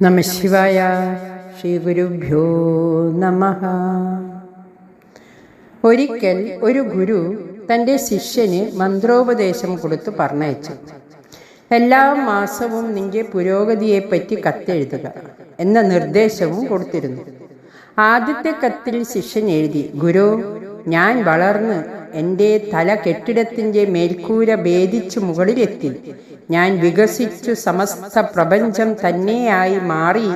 നമശിവായ ശ്രീ ഗുരുഭ്യോ നമ ഒരിക്കൽ ഒരു ഗുരു തന്റെ ശിഷ്യന് മന്ത്രോപദേശം കൊടുത്ത് പറഞ്ഞയച്ചു. എല്ലാ മാസവും നിന്റെ പുരോഗതിയെപ്പറ്റി കത്തെഴുതുക എന്ന നിർദ്ദേശവും കൊടുത്തിരുന്നു. ആദ്യത്തെ കത്തിൽ ശിഷ്യൻ എഴുതി ഗുരു ഞാൻ വളർന്ന് എന്റെ തല കെട്ടിടത്തിന്റെ മേൽക്കൂര ഭേദിച്ചു മുകളിലെത്തി. ഞാൻ വികസിച്ചു സമസ്ത പ്രപഞ്ചം തന്നെയായി മാറി.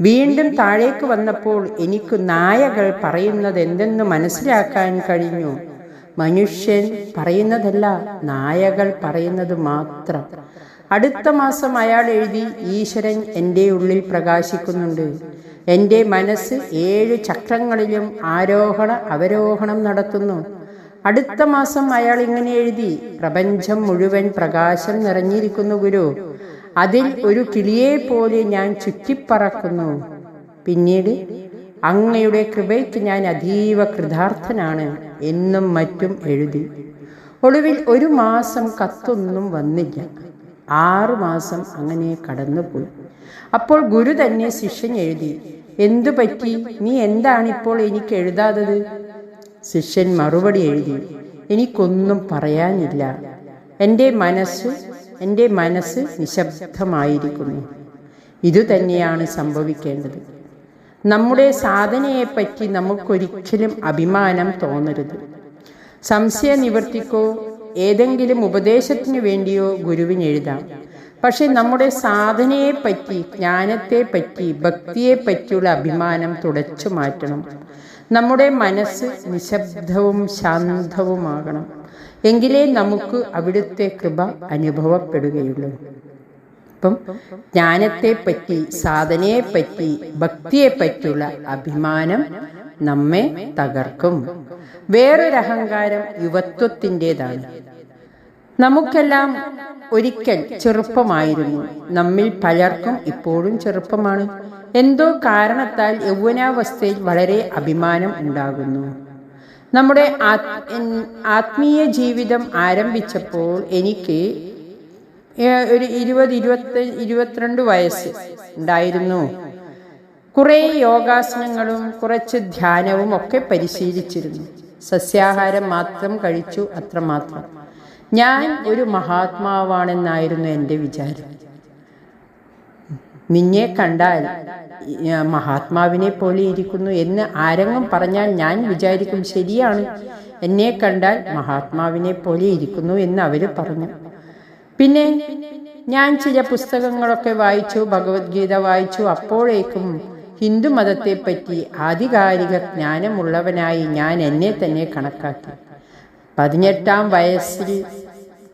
വീണ്ടും താഴേക്ക് വന്നപ്പോൾ എനിക്ക് നായകൾ പറയുന്നത് എന്തെന്ന് മനസ്സിലാക്കാൻ കഴിഞ്ഞു. മനുഷ്യൻ പറയുന്നതല്ല നായകൾ പറയുന്നത് മാത്രം. അടുത്ത മാസം അയാൾ എഴുതി ഈശ്വരൻ എന്റെ ഉള്ളിൽ പ്രകാശിക്കുന്നുണ്ട്. എന്റെ മനസ്സ് ഏഴ് ചക്രങ്ങളിലും ആരോഹണ അവരോഹണം നടത്തുന്നു. അടുത്ത മാസം അയാൾ ഇങ്ങനെ എഴുതി പ്രപഞ്ചം മുഴുവൻ പ്രകാശം നിറഞ്ഞിരിക്കുന്നു ഗുരു. അതിൽ ഒരു കിളിയെ പോലെ ഞാൻ ചുറ്റിപ്പറക്കുന്നു. പിന്നീട് അങ്ങയുടെ കൃപയ്ക്ക് ഞാൻ അതീവ കൃതാർത്ഥനാണ് എന്നും മറ്റും എഴുതി. ഒടുവിൽ ഒരു മാസം കത്തൊന്നും വന്നില്ല. ആറു മാസം അങ്ങനെ കടന്നുപോയി. അപ്പോൾ ഗുരു തന്നെ ശിഷ്യൻ എഴുതി എന്തു പറ്റി? നീ എന്താണിപ്പോൾ എനിക്ക് എഴുതാതത് ശിഷ്യൻ മറുപടി എഴുതി എനിക്കൊന്നും പറയാനില്ല. എന്റെ മനസ്സ് എന്റെ മനസ്സ് നിശബ്ദമായിരിക്കുന്നു. ഇതുതന്നെയാണ് സംഭവിക്കേണ്ടത്. നമ്മുടെ സാധനയെപ്പറ്റി നമുക്കൊരിക്കലും അഭിമാനം തോന്നരുത്. സംശയ നിവർത്തിക്കോ ഏതെങ്കിലും ഉപദേശത്തിനു വേണ്ടിയോ ഗുരുവിന് എഴുതാം. പക്ഷെ നമ്മുടെ സാധനയെപ്പറ്റി ജ്ഞാനത്തെപ്പറ്റി ഭക്തിയെപ്പറ്റിയുള്ള അഭിമാനം തുടച്ചു മാറ്റണം. നമ്മുടെ മനസ്സ് നിശബ്ദവും ശാന്തവുമാകണം. എങ്കിലേ നമുക്ക് അവിടുത്തെ കൃപ അനുഭവപ്പെടുകയുള്ളൂ. അപ്പം പറ്റി ഭക്തിയെ പറ്റിയുള്ള അഭിമാനം നമ്മെ തകർക്കും. വേറൊരു അഹങ്കാരം യുവത്വത്തിന്റെതാണ്. നമുക്കെല്ലാം ഒരിക്കൽ ചെറുപ്പമായിരുന്നു. നമ്മിൽ പലർക്കും ഇപ്പോഴും ചെറുപ്പമാണ്. എന്തോ കാരണത്താൽ യൗവനാവസ്ഥയിൽ വളരെ അഭിമാനം ഉണ്ടാകുന്നു. നമ്മുടെ ആത്മീയ ജീവിതം ആരംഭിച്ചപ്പോൾ എനിക്ക് ഒരു ഇരുപത് ഇരുപത്തി ഇരുപത്തിരണ്ട് വയസ്സ് ഉണ്ടായിരുന്നു. കുറേ യോഗാസനങ്ങളും കുറച്ച് ധ്യാനവും ഒക്കെ പരിശീലിച്ചിരുന്നു. സസ്യാഹാരം മാത്രം കഴിച്ചു അത്രമാത്രം. ഞാൻ ഒരു മഹാത്മാവാണെന്നായിരുന്നു എന്റെ വിചാരം. നിന്നെ കണ്ടാൽ മഹാത്മാവിനെ പോലെ ഇരിക്കുന്നു എന്ന് ആരെങ്കിലും പറഞ്ഞാൽ ഞാൻ വിചാരിക്കും ശരിയാണ്. എന്നെ കണ്ടാൽ മഹാത്മാവിനെ പോലെ ഇരിക്കുന്നു എന്ന് അവർ പറഞ്ഞു. പിന്നെ ഞാൻ ചില പുസ്തകങ്ങളൊക്കെ വായിച്ചു ഭഗവത്ഗീത വായിച്ചു. അപ്പോഴേക്കും ഹിന്ദു മതത്തെപ്പറ്റി ആധികാരിക ജ്ഞാനമുള്ളവനായി ഞാൻ എന്നെ തന്നെ കണക്കാക്കി. പതിനെട്ടാം വയസ്സിൽ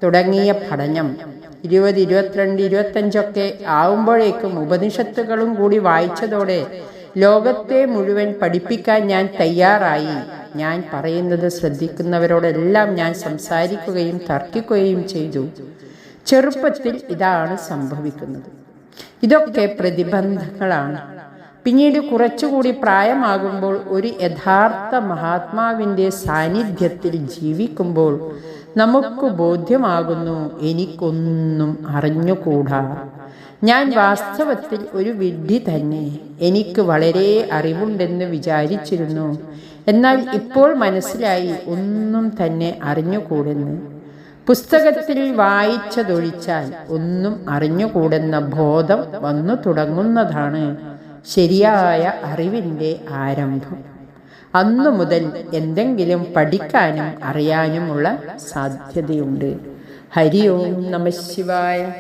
തുടങ്ങിയ പഠനം. ഇരുപത് ഇരുപത്തിരണ്ട് ഇരുപത്തഞ്ചൊക്കെ ആവുമ്പോഴേക്കും ഉപനിഷത്തുകളും കൂടി വായിച്ചതോടെ ലോകത്തെ മുഴുവൻ പഠിപ്പിക്കാൻ ഞാൻ തയ്യാറായി. ഞാൻ പറയുന്നത് ശ്രദ്ധിക്കുന്നവരോടെല്ലാം ഞാൻ സംസാരിക്കുകയും തർക്കിക്കുകയും ചെയ്തു. ചെറുപ്പത്തിൽ ഇതാണ് സംഭവിക്കുന്നത്. ഇതൊക്കെ പ്രതിബന്ധങ്ങളാണ്. പിന്നീട് കുറച്ചുകൂടി പ്രായമാകുമ്പോൾ ഒരു യഥാർത്ഥ മഹാത്മാവിന്റെ സാന്നിധ്യത്തിൽ ജീവിക്കുമ്പോൾ നമുക്ക് ബോധ്യമാകുന്നു എനിക്കൊന്നും അറിഞ്ഞുകൂടാ. ഞാൻ വാസ്തവത്തിൽ ഒരു വിഡ്ഢി തന്നെ. എനിക്ക് വളരെ അറിവുണ്ടെന്ന് വിചാരിച്ചിരുന്നു. എന്നാൽ ഇപ്പോൾ മനസ്സിലായി ഒന്നും തന്നെ അറിഞ്ഞുകൂടെന്ന്. പുസ്തകത്തിൽ വായിച്ചതൊഴിച്ചാൽ ഒന്നും അറിഞ്ഞുകൂടെന്ന ബോധം വന്നു തുടങ്ങുന്നതാണ്. ശരിയായ അറിവിന്റെ ആരംഭം. അന്നു മുതൽ എന്തെങ്കിലും പഠിക്കാനും അറിയാനുമുള്ള സാധ്യതയുണ്ട്. ഹരി ഓം നമ ശിവായ.